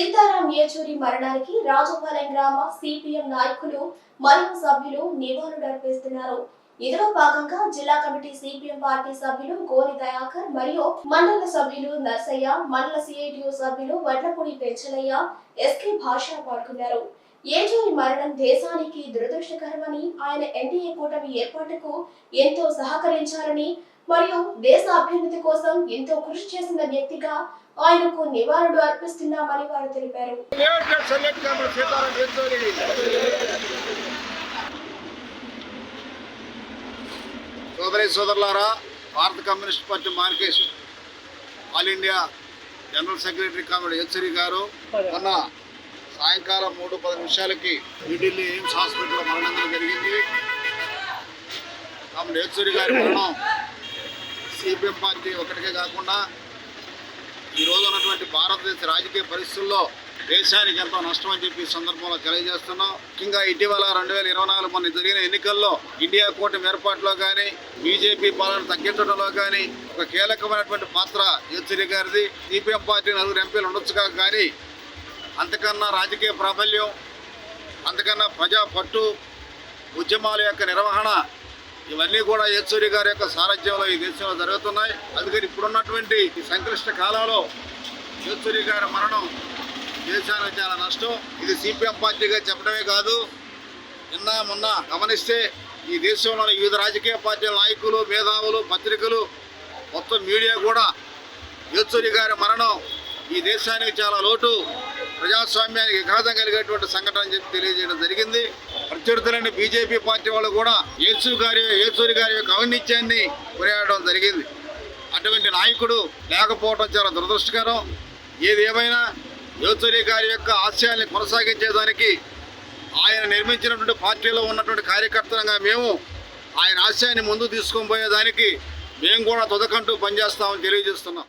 సీతారాం యేచూరి మరణానికి రాజపాలెం గ్రామ సిపిఎం నాయకులు మరియు సభ్యులు నివాళులర్పిస్తున్నారు ఇందులో భాగంగా జిల్లా కమిటీ సిపిఎం పార్టీ సభ్యులు గోని దయాకర్ మరియు మండల సభ్యులు నర్సయ్య మండల సిఐటియు సభ్యులు వడ్లపూడి పెంచలయ్య ఎస్కే భాష పాల్గొన్నారు. ఏజూరి మరణం దేశానికి దురదృష్టకరమని ఆయన ఎన్డీఏ కూటమి ఏర్పాటుకు ఎంతో సహకరించారని మరియు దేశ అభ్యున్నతి కోసం ఎంతో కృషి చేసిన వ్యక్తిగా ఆయనకు నివాళులు అర్పిస్తున్నామని వారు తెలిపారు. సోదరి సోదరులారా భారత communist party market all India general secretary comedy హెచ్చరి గారు మొన్న సాయంకాలం మూడు పది నిమిషాలకి న్యూఢిల్లీ ఎయిమ్స్ హాస్పిటల్లో మరణం జరిగింది. తమ యేచూరి గారి మరణం సిపిఎం పార్టీ ఒకటికే కాకుండా ఈ ఉన్నటువంటి భారతదేశ రాజకీయ పరిస్థితుల్లో దేశానికి ఎంతో నష్టం అని చెప్పి సందర్భంలో తెలియజేస్తున్నాం. ముఖ్యంగా ఇటీవల రెండు వేల ఇరవై నాలుగు మొన్న జరిగిన ఎన్నికల్లో ఇండియా కూటమి ఏర్పాటులో కానీ బీజేపీ పాలన తగ్గించడంలో కానీ ఒక కీలకమైనటువంటి పాత్ర యేచూరి గారిది. సిపిఎం పార్టీ నలుగురు ఎంపీలు ఉండొచ్చుగా కానీ అంతకన్నా రాజకీయ ప్రాబల్యం అంతకన్నా ప్రజా పట్టు ఉద్యమాల యొక్క నిర్వహణ ఇవన్నీ కూడా యేచూరి గారి యొక్క సారథ్యంలో ఈ దేశంలో జరుగుతున్నాయి. అందుకని ఇప్పుడున్నటువంటి ఈ సంక్లిష్ట కాలంలో యేచూరి గారి మరణం దేశానికి చాలా నష్టం. ఇది సిపిఎం పార్టీగా చెప్పడమే కాదు. నిన్న మొన్న గమనిస్తే ఈ దేశంలోని వివిధ రాజకీయ పార్టీల నాయకులు మేధావులు పత్రికలు మొత్తం మీడియా కూడా యేచూరి గారి మరణం ఈ దేశానికి చాలా లోటు. ప్రజాస్వామ్యానికి విఘాతం కలిగేటువంటి సంఘటన అని చెప్పి తెలియజేయడం జరిగింది. ప్రత్యర్థులైన బీజేపీ పార్టీ వాళ్ళు కూడా యేసు గారి యేసూరి గారి యొక్క ఔన్నిత్యాన్ని కొనియాడడం జరిగింది. అటువంటి నాయకుడు లేకపోవడం చాలా దురదృష్టకరం. ఏది ఏమైనా యోచూరి గారి యొక్క ఆశయాల్ని కొనసాగించేదానికి ఆయన నిర్మించినటువంటి పార్టీలో ఉన్నటువంటి కార్యకర్తలుగా మేము ఆయన ఆశయాన్ని ముందు తీసుకొని పోయేదానికి మేము కూడా తుదకంటూ పనిచేస్తామని తెలియజేస్తున్నాం.